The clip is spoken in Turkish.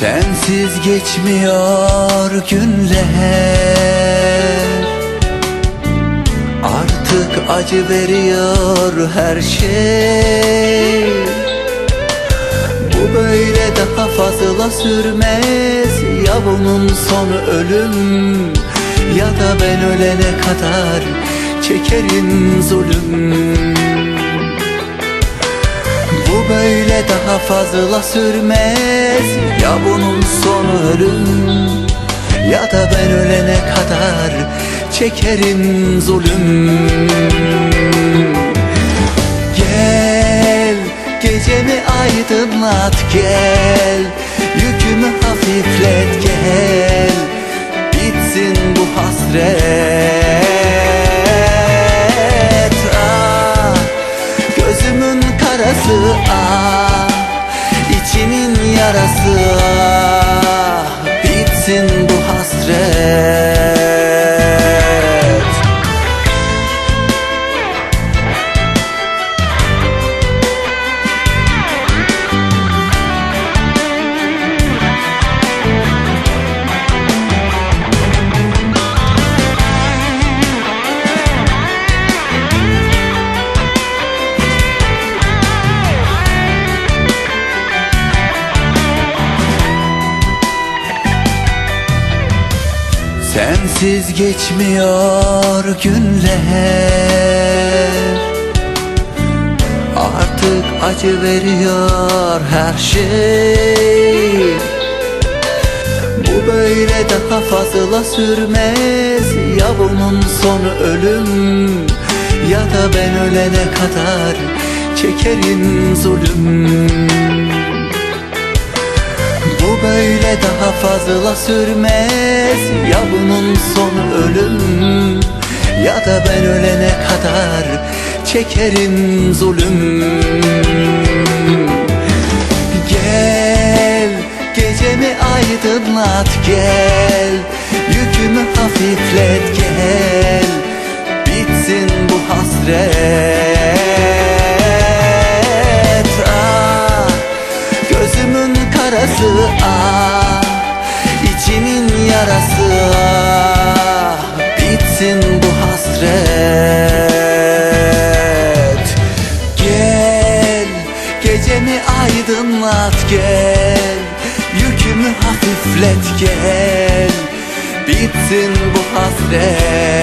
Sensiz geçmiyor günler. Artık acı veriyor her şey. Bu böyle daha fazla sürmez. Ya bunun sonu ölüm? Ya da ben ölene kadar çekerim zulüm. Bu böyle daha fazla sürmez. Ya bunun sonu ölüm Ya da ben ölene kadar Çekerim zulüm. Gel Gecemi aydınlat gel. Yükümü hafiflet gel Karası ah içimin yarası ah Bitsin bu hasret Sensiz geçmiyor günler. Artık acı veriyor her şey. Bu böyle daha fazla sürmez. Ya bunun sonu ölüm Ya da ben ölene kadar Çekerim zulüm bu böyle daha fazla sürmez. Ya bunun sonu ölüm Ya da ben ölene kadar Çekerim zulüm. Gel Gecemi aydınlat gel. Yükümü hafiflet gel. Bitsin bu hasret. Ah, Gözümün karası bu hasret. Gel gecemi aydınlat gel. Yükümü hafiflet gel. Bitsin bu hasret